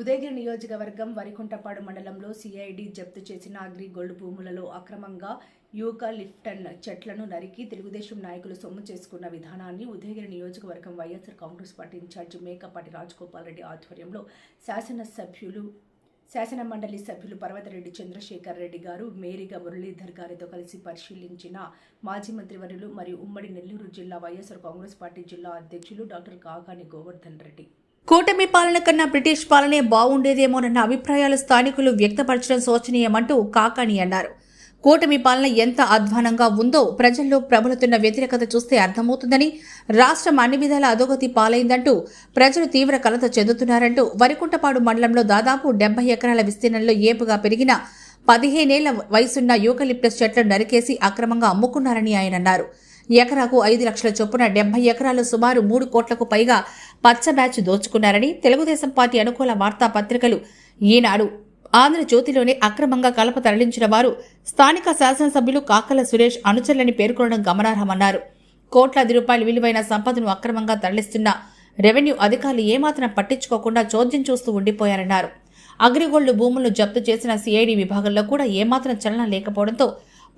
ఉదయగిరి నియోజకవర్గం వరికుంటపాడు మండలంలో సిఐడి జప్తు చేసిన అగ్రి గోల్డ్ భూములలో అక్రమంగా యూకలిప్టన్ చెట్లను నరికి తెలుగుదేశం నాయకులు సొమ్ము చేసుకున్న విధానాన్ని ఉదయగిరి నియోజకవర్గం YSR Congress party incharge Mekapati Rajagopal Reddy ఆధ్వర్యంలో శాసనసభ్యులు శాసన మండలి సభ్యులు పర్వతరెడ్డి చంద్రశేఖర్ రెడ్డి గారు మేరిగా మురళీధర్ గారితో కలిసి పరిశీలించిన మాజీ మంత్రివర్యులు మరియు ఉమ్మడి నెల్లూరు జిల్లా వైఎస్ఆర్ కాంగ్రెస్ పార్టీ జిల్లా అధ్యక్షులు డాక్టర్ కాగాని గోవర్ధన్ రెడ్డి. కూటమి పాలన కన్నా బ్రిటిష్ పాలనే బాగుండేదేమోనన్న అభిప్రాయాలు స్థానికులు వ్యక్తపరచడం శోచనీయమంటూ కాకాణి అన్నారు. కూటమి పాలన ఎంత అధ్వానంగా ఉందో ప్రజల్లో ప్రబలుతున్న వ్యతిరేకత చూస్తే అర్థమవుతుందని రాష్ట్రం అన్ని విధాల అధోగతి పాలైందంటూ ప్రజలు తీవ్ర కలత చెందుతున్నారంటూ వరికుంటపాడు మండలంలో దాదాపు డెబ్బై ఎకరాల విస్తీర్ణంలో ఏపుగా పెరిగిన పదిహేనేళ్ళ వయసున్న యూకలిప్టస్ చెట్లను నరికేసి అక్రమంగా అమ్ముకున్నారని ఆయన అన్నారు. ఎకరాకు ఐదు లక్షల చొప్పున డెబ్బై ఎకరాలు సుమారు మూడు కోట్లకు పైగా పచ్చ బ్యాచ్ దోచుకున్నారని తెలుగుదేశం పార్టీ అనుకూల వార్తాపత్రికలు. ఈనాడు ఆంధ్రజ్యోతిలోనే అక్రమంగా కలప తరలించిన వారు స్థానిక శాసనసభ్యులు కాకల సురేష్ అనుచరులని పేర్కొనడం గమనార్హమన్నారు. కోట్లాది రూపాయలు విలువైన సంపదను అక్రమంగా తరలిస్తున్న రెవెన్యూ అధికారులు ఏమాత్రం పట్టించుకోకుండా చోద్యం చూస్తూ ఉండిపోయారన్నారు. అగ్రిగోల్డ్ భూములను జప్తు చేసిన సిఐడి విభాగంలో కూడా ఏమాత్రం చలనం లేకపోవడంతో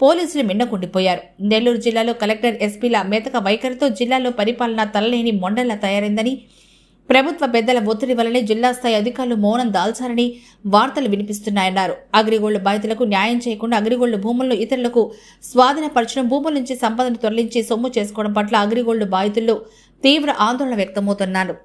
పోలీసులు మిన్నకుండిపోయారు నెల్లూరు జిల్లాలో కలెక్టర్ ఎస్పీల మేతక వైఖరితో జిల్లాలో పరిపాలన తలలేని మొండలా తయారైందని ప్రభుత్వ పెద్దల ఒత్తిడి వల్లనే జిల్లా స్థాయి అధికారులు మౌనం దాల్చారని వార్తలు వినిపిస్తున్నాయన్నారు. అగ్రిగోల్డ్ బాధితులకు న్యాయం చేయకుండా అగ్రిగోల్డ్ భూములను ఇతరులకు స్వాధీనపరచడం భూముల నుంచి సంపదను తొలగించి సొమ్ము చేసుకోవడం పట్ల అగ్రిగోల్డ్ బాధితుల్లో తీవ్ర ఆందోళన వ్యక్తమవుతున్నారు.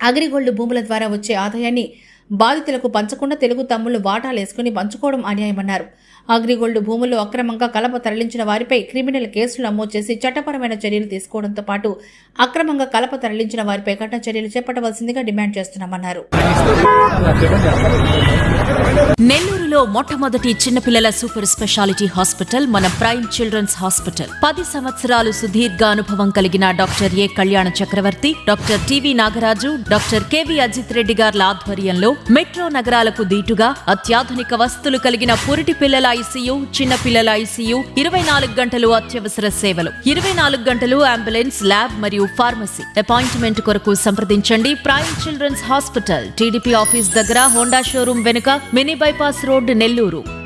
అగ్రిగోల్డ్ భూముల ద్వారా వచ్చే ఆదాయాన్ని బాధితులకు పంచకుండా తెలుగు తమ్ముళ్ళు వాటాలేసుకుని పంచుకోవడం అన్యాయమన్నారు. అగ్రిగోల్డ్ భూముల్లో అక్రమంగా కలప తరలించిన వారిపై క్రిమినల్ కేసులు నమోదు చేసి చట్టపరమైన చర్యలు తీసుకోవడంతో పాటు అక్రమంగా కలప తరలించిన వారిపై కఠిన చర్యలు చేపట్టవలసిందిగా డిమాండ్ చేస్తున్నామన్నారు. నెల్లూరులో మొట్టమొదటి చిన్నపిల్లల సూపర్ స్పెషాలిటీ హాస్పిటల్ మన ప్రైమ్ చిల్డ్రన్స్ హాస్పిటల్. పది సంవత్సరాలు సుదీర్ఘ అనుభవం కలిగిన doctor A Kalyana Chakravarthi doctor TV Nagaraju doctor KV Ajith Reddy గార్ల ఆధ్వర్యంలో మెట్రో నగరాలకు దీటుగా అత్యాధునిక వస్తువులు కలిగిన పురిటి పిల్లల ఐసీయూ చిన్న పిల్లల ఐసీయూ ఇరవై నాలుగు గంటలు అత్యవసర సేవలు. ఇరవై నాలుగు గంటలు అంబులెన్స్ ల్యాబ్ మరియు ఫార్మసీ. అపాయింట్మెంట్ కొరకు సంప్రదించండి. Prime children's hospital TDP office దగ్గర హోండా షోరూం వెనుక మినీ బైపాస్ రోడ్ నెల్లూరు.